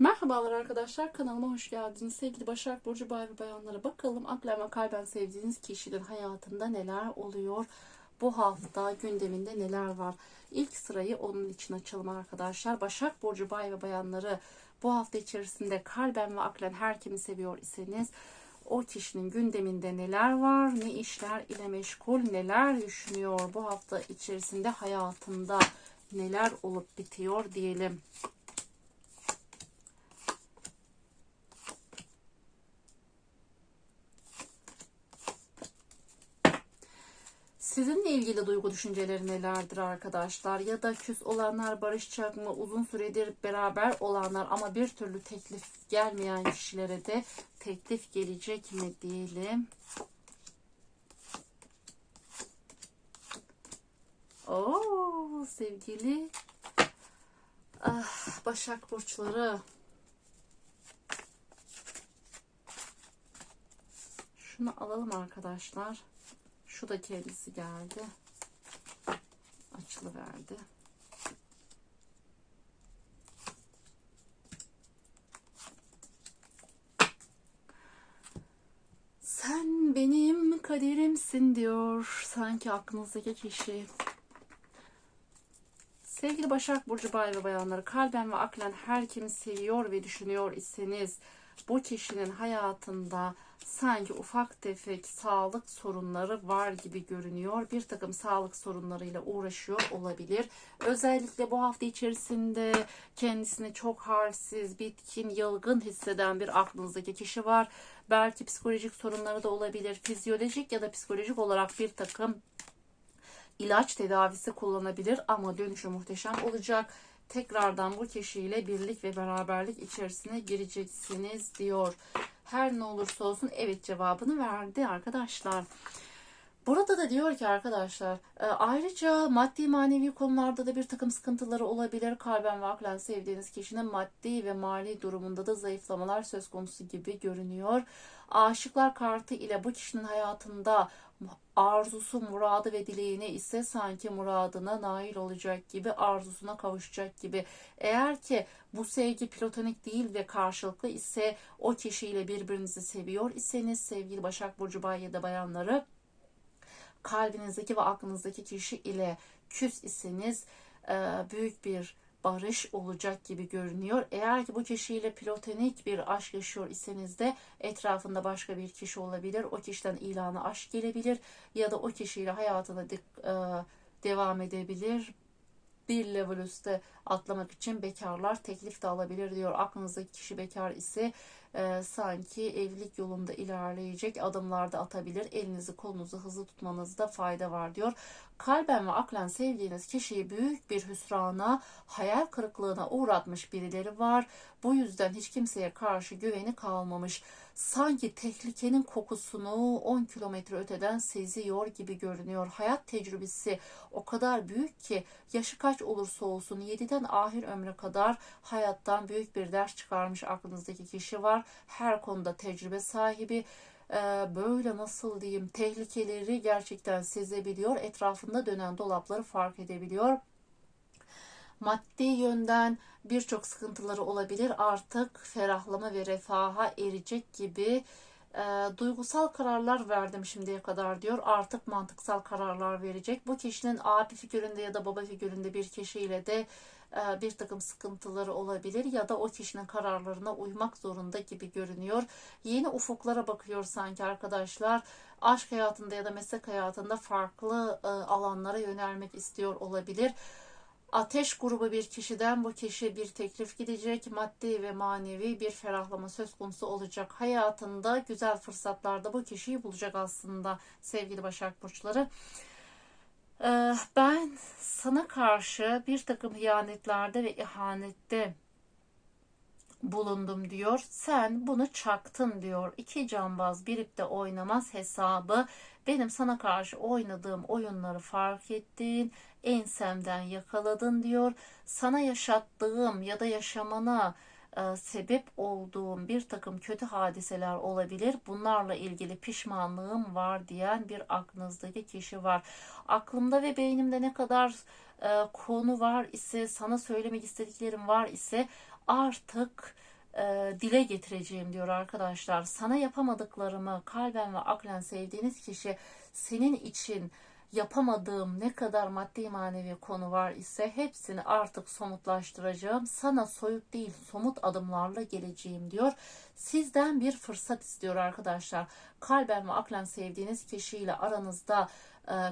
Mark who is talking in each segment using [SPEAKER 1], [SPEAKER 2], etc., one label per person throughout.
[SPEAKER 1] Merhabalar arkadaşlar kanalıma hoş geldiniz. Sevgili Başak Burcu Bay ve Bayanlara bakalım aklen ve kalben sevdiğiniz kişinin hayatında neler oluyor? Bu hafta gündeminde neler var? İlk sırayı onun için açalım arkadaşlar. Başak Burcu Bay ve Bayanları bu hafta içerisinde kalben ve aklen her kimi seviyor iseniz o kişinin gündeminde neler var, ne işler ile meşgul, neler düşünüyor bu hafta içerisinde hayatında neler olup bitiyor diyelim. Sizinle ilgili duygu düşünceleri nelerdir arkadaşlar? Ya da küs olanlar barışacak mı? Uzun süredir beraber olanlar ama bir türlü teklif gelmeyen kişilere de teklif gelecek mi diyelim. Oo sevgili ah, Başak burçları. Şunu alalım arkadaşlar. Şu da kendisi geldi. Açılı verdi. Sen benim kaderimsin diyor sanki aklınızdaki kişi. Sevgili Başak Burcu Bay ve Bayanları kalben ve aklen her kimi seviyor ve düşünüyor iseniz bu kişinin hayatında sanki ufak tefek sağlık sorunları var gibi görünüyor. Bir takım sağlık sorunlarıyla uğraşıyor olabilir. Özellikle bu hafta içerisinde kendisini çok halsiz, bitkin, yılgın hisseden bir aklınızdaki kişi var. Belki psikolojik sorunları da olabilir. Fizyolojik ya da psikolojik olarak bir takım ilaç tedavisi kullanabilir ama dönüşü muhteşem olacak. Tekrardan bu kişiyle birlik ve beraberlik içerisine gireceksiniz diyor. Her ne olursa olsun evet cevabını verdi arkadaşlar. Burada da diyor ki arkadaşlar e, ayrıca maddi manevi konularda da bir takım sıkıntıları olabilir. Kalben ve aklen sevdiğiniz kişinin maddi ve mali durumunda da zayıflamalar söz konusu gibi görünüyor. Aşıklar kartı ile bu kişinin hayatında arzusu, muradı ve dileğini ise sanki muradına nail olacak gibi, arzusuna kavuşacak gibi. Eğer ki bu sevgi platonik değil ve karşılıklı ise o kişiyle birbirinizi seviyor iseniz sevgili Başak Burcu Bay ya da bayanları kalbinizdeki ve aklınızdaki kişi ile küs iseniz büyük bir barış olacak gibi görünüyor. Eğer ki bu kişiyle platonik bir aşk yaşıyor iseniz de etrafında başka bir kişi olabilir. O kişiden ilanı aşk gelebilir ya da o kişiyle hayatına e, devam edebilir. Bir level üstte atlamak için bekarlar teklif de alabilir diyor. Aklınızdaki kişi bekar ise e, sanki evlilik yolunda ilerleyecek adımlarda atabilir. Elinizi kolunuzu hızlı tutmanızda fayda var diyor. Kalben ve aklen sevdiğiniz kişiyi büyük bir hüsrana, hayal kırıklığına uğratmış birileri var. Bu yüzden hiç kimseye karşı güveni kalmamış. Sanki tehlikenin kokusunu 10 kilometre öteden seziyor gibi görünüyor. Hayat tecrübesi o kadar büyük ki yaşı kaç olursa olsun 7'den ahir ömre kadar hayattan büyük bir ders çıkarmış aklınızdaki kişi var. Her konuda tecrübe sahibi ee, böyle nasıl diyeyim tehlikeleri gerçekten sezebiliyor. Etrafında dönen dolapları fark edebiliyor. Maddi yönden birçok sıkıntıları olabilir. Artık ferahlama ve refaha erecek gibi e, duygusal kararlar verdim şimdiye kadar diyor. Artık mantıksal kararlar verecek. Bu kişinin abi figüründe ya da baba figüründe bir kişiyle de e, bir takım sıkıntıları olabilir ya da o kişinin kararlarına uymak zorunda gibi görünüyor. Yeni ufuklara bakıyor sanki arkadaşlar. Aşk hayatında ya da meslek hayatında farklı e, alanlara yönelmek istiyor olabilir. Ateş grubu bir kişiden bu kişi bir teklif gidecek. Maddi ve manevi bir ferahlama söz konusu olacak. Hayatında güzel fırsatlarda bu kişiyi bulacak aslında sevgili Başak Burçları. Ee, ben sana karşı bir takım hiyanetlerde ve ihanette bulundum diyor. Sen bunu çaktın diyor. İki cambaz birip de oynamaz hesabı. Benim sana karşı oynadığım oyunları fark ettin. Ensemden yakaladın diyor. Sana yaşattığım ya da yaşamana e, sebep olduğum bir takım kötü hadiseler olabilir. Bunlarla ilgili pişmanlığım var diyen bir aklınızdaki kişi var. Aklımda ve beynimde ne kadar e, konu var ise sana söylemek istediklerim var ise artık e, dile getireceğim diyor arkadaşlar. Sana yapamadıklarımı kalben ve aklen sevdiğiniz kişi senin için yapamadığım ne kadar maddi manevi konu var ise hepsini artık somutlaştıracağım. Sana soyut değil somut adımlarla geleceğim diyor. Sizden bir fırsat istiyor arkadaşlar. Kalben ve aklen sevdiğiniz kişiyle aranızda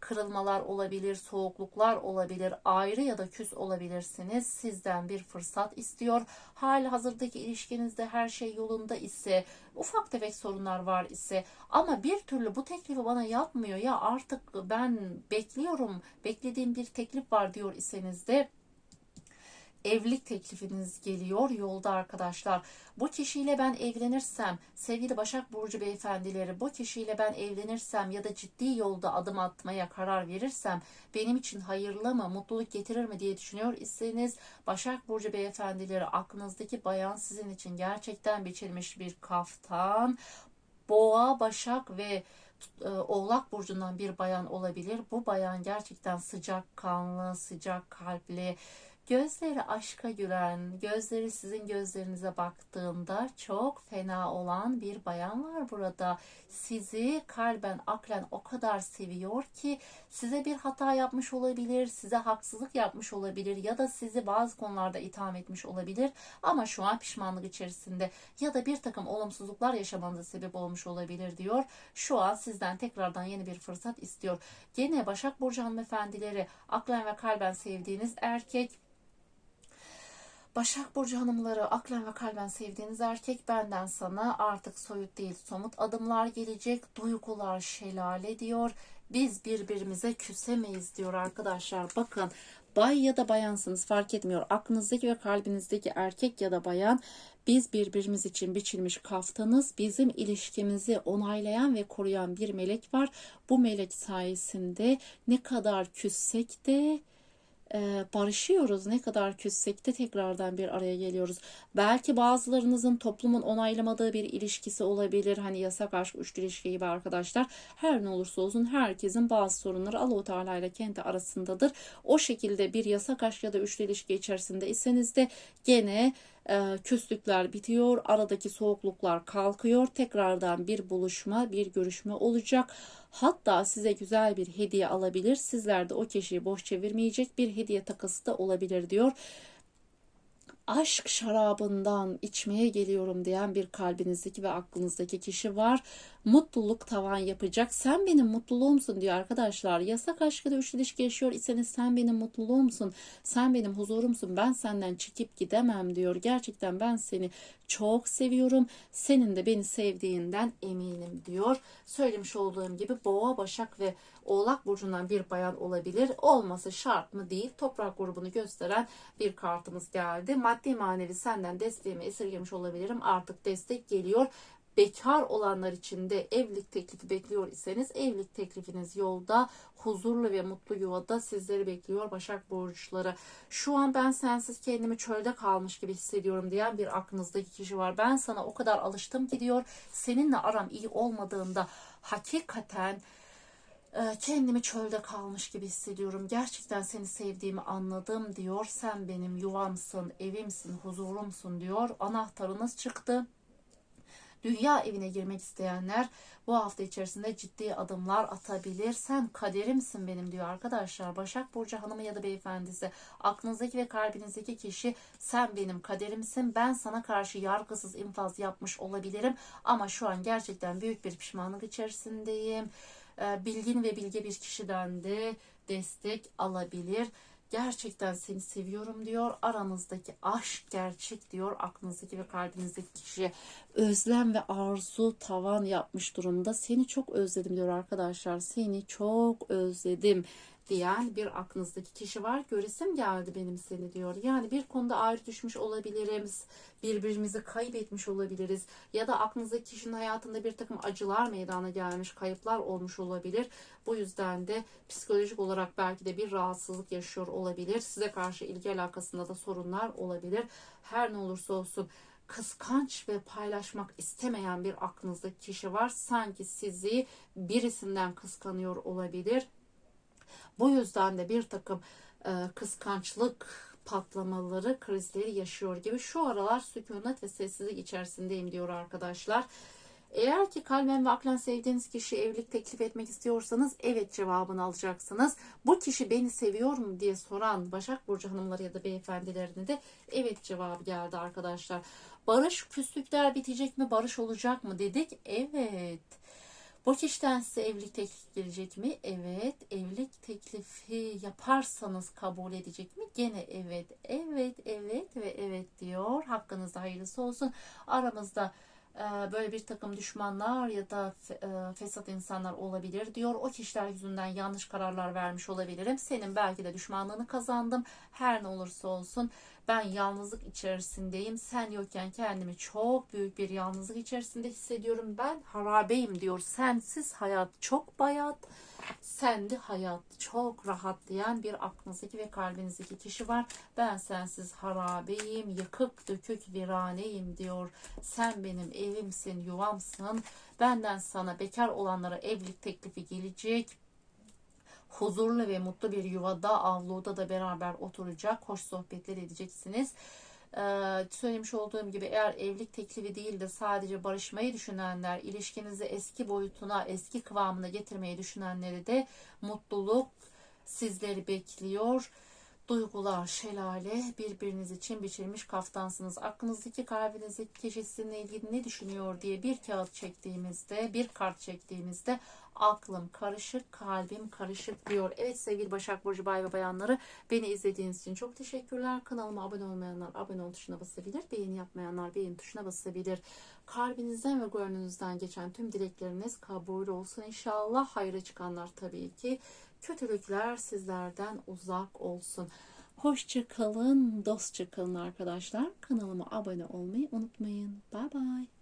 [SPEAKER 1] kırılmalar olabilir, soğukluklar olabilir, ayrı ya da küs olabilirsiniz. Sizden bir fırsat istiyor. Hali hazırdaki ilişkinizde her şey yolunda ise, ufak tefek sorunlar var ise ama bir türlü bu teklifi bana yapmıyor ya artık ben bekliyorum, beklediğim bir teklif var diyor iseniz de evlilik teklifiniz geliyor yolda arkadaşlar. Bu kişiyle ben evlenirsem, sevgili Başak Burcu beyefendileri, bu kişiyle ben evlenirsem ya da ciddi yolda adım atmaya karar verirsem benim için hayırlı mı, mutluluk getirir mi diye düşünüyor iseniz Başak Burcu beyefendileri aklınızdaki bayan sizin için gerçekten biçilmiş bir kaftan. Boğa, Başak ve e, Oğlak burcundan bir bayan olabilir. Bu bayan gerçekten sıcak kanlı, sıcak kalpli, Gözleri aşka gülen, gözleri sizin gözlerinize baktığında çok fena olan bir bayan var burada. Sizi kalben, aklen o kadar seviyor ki size bir hata yapmış olabilir, size haksızlık yapmış olabilir ya da sizi bazı konularda itham etmiş olabilir ama şu an pişmanlık içerisinde ya da bir takım olumsuzluklar yaşamanıza sebep olmuş olabilir diyor. Şu an sizden tekrardan yeni bir fırsat istiyor. Gene Başak Burcu hanımefendileri, aklen ve kalben sevdiğiniz erkek Başak Burcu hanımları aklen ve kalben sevdiğiniz erkek benden sana artık soyut değil somut adımlar gelecek. Duygular şelale diyor. Biz birbirimize küsemeyiz diyor arkadaşlar. Bakın bay ya da bayansınız fark etmiyor. Aklınızdaki ve kalbinizdeki erkek ya da bayan biz birbirimiz için biçilmiş kaftanız. Bizim ilişkimizi onaylayan ve koruyan bir melek var. Bu melek sayesinde ne kadar küssek de e, barışıyoruz. Ne kadar küssek de tekrardan bir araya geliyoruz. Belki bazılarınızın toplumun onaylamadığı bir ilişkisi olabilir. Hani yasak aşk, üçlü ilişki gibi arkadaşlar. Her ne olursa olsun herkesin bazı sorunları Allah-u Teala ile kendi arasındadır. O şekilde bir yasak aşk ya da üçlü ilişki içerisinde iseniz de gene e, küslükler bitiyor, aradaki soğukluklar kalkıyor. Tekrardan bir buluşma, bir görüşme olacak. Hatta size güzel bir hediye alabilir. Sizler de o kişiyi boş çevirmeyecek bir hediye takası da olabilir diyor aşk şarabından içmeye geliyorum diyen bir kalbinizdeki ve aklınızdaki kişi var. Mutluluk tavan yapacak. Sen benim mutluluğumsun diyor arkadaşlar. Yasak aşkı da üçlü ilişki yaşıyor iseniz sen benim mutluluğumsun. Sen benim huzurumsun. Ben senden çekip gidemem diyor. Gerçekten ben seni çok seviyorum. Senin de beni sevdiğinden eminim diyor. Söylemiş olduğum gibi boğa, başak ve oğlak burcundan bir bayan olabilir. Olması şart mı değil. Toprak grubunu gösteren bir kartımız geldi. Maddi manevi senden desteğimi esirgemiş olabilirim. Artık destek geliyor bekar olanlar için de evlilik teklifi bekliyor iseniz evlilik teklifiniz yolda huzurlu ve mutlu yuvada sizleri bekliyor Başak Burçları. Şu an ben sensiz kendimi çölde kalmış gibi hissediyorum diyen bir aklınızdaki kişi var. Ben sana o kadar alıştım ki diyor seninle aram iyi olmadığında hakikaten e, kendimi çölde kalmış gibi hissediyorum. Gerçekten seni sevdiğimi anladım diyor. Sen benim yuvamsın, evimsin, huzurumsun diyor. Anahtarınız çıktı. Dünya evine girmek isteyenler bu hafta içerisinde ciddi adımlar atabilir. Sen kaderimsin benim diyor arkadaşlar. Başak Burcu hanımı ya da beyefendisi aklınızdaki ve kalbinizdeki kişi sen benim kaderimsin. Ben sana karşı yargısız infaz yapmış olabilirim ama şu an gerçekten büyük bir pişmanlık içerisindeyim. Ee, bilgin ve bilge bir kişiden de destek alabilir gerçekten seni seviyorum diyor. Aranızdaki aşk gerçek diyor. Aklınızdaki ve kalbinizdeki kişi özlem ve arzu tavan yapmış durumda. Seni çok özledim diyor arkadaşlar. Seni çok özledim diyen bir aklınızdaki kişi var. Göresim geldi benim seni diyor. Yani bir konuda ayrı düşmüş olabiliriz. Birbirimizi kaybetmiş olabiliriz. Ya da aklınızdaki kişinin hayatında bir takım acılar meydana gelmiş, kayıplar olmuş olabilir. Bu yüzden de psikolojik olarak belki de bir rahatsızlık yaşıyor olabilir. Size karşı ilgi alakasında da sorunlar olabilir. Her ne olursa olsun kıskanç ve paylaşmak istemeyen bir aklınızdaki kişi var. Sanki sizi birisinden kıskanıyor olabilir bu yüzden de bir takım e, kıskançlık patlamaları, krizleri yaşıyor gibi. Şu aralar sükunet ve sessizlik içerisindeyim diyor arkadaşlar. Eğer ki kalben ve aklen sevdiğiniz kişi evlilik teklif etmek istiyorsanız evet cevabını alacaksınız. Bu kişi beni seviyor mu diye soran Başak Burcu hanımları ya da beyefendilerine de evet cevabı geldi arkadaşlar. Barış küslükler bitecek mi? Barış olacak mı dedik. Evet. Bu kişiden size evlilik teklifi gelecek mi? Evet. Evlilik teklifi yaparsanız kabul edecek mi? Gene evet. Evet, evet ve evet diyor. Hakkınızda hayırlısı olsun. Aramızda e, böyle bir takım düşmanlar ya da e, fesat insanlar olabilir diyor. O kişiler yüzünden yanlış kararlar vermiş olabilirim. Senin belki de düşmanlığını kazandım. Her ne olursa olsun ben yalnızlık içerisindeyim. Sen yokken kendimi çok büyük bir yalnızlık içerisinde hissediyorum. Ben harabeyim diyor. Sensiz hayat çok bayat. Sende hayat çok rahat diyen bir aklınızdaki ve kalbinizdeki kişi var. Ben sensiz harabeyim, yıkık dökük viraneyim diyor. Sen benim evimsin, yuvamsın. Benden sana bekar olanlara evlilik teklifi gelecek huzurlu ve mutlu bir yuvada, avluda da beraber oturacak, hoş sohbetler edeceksiniz. Ee, söylemiş olduğum gibi eğer evlilik teklifi değil de sadece barışmayı düşünenler, ilişkinizi eski boyutuna, eski kıvamına getirmeyi düşünenleri de mutluluk sizleri bekliyor. Duygular, şelale, birbiriniz için biçilmiş kaftansınız. Aklınızdaki, kalbinizdeki kişi sizinle ilgili ne düşünüyor diye bir kağıt çektiğimizde, bir kart çektiğimizde aklım karışık, kalbim karışık diyor. Evet sevgili Başak Burcu Bay ve Bayanları beni izlediğiniz için çok teşekkürler. Kanalıma abone olmayanlar abone ol tuşuna basabilir. Beğeni yapmayanlar beğeni tuşuna basabilir. Kalbinizden ve gönlünüzden geçen tüm dilekleriniz kabul olsun inşallah. Hayra çıkanlar tabii ki. Kötülükler sizlerden uzak olsun. Hoşça kalın, dostça kalın arkadaşlar. Kanalıma abone olmayı unutmayın. Bye bye.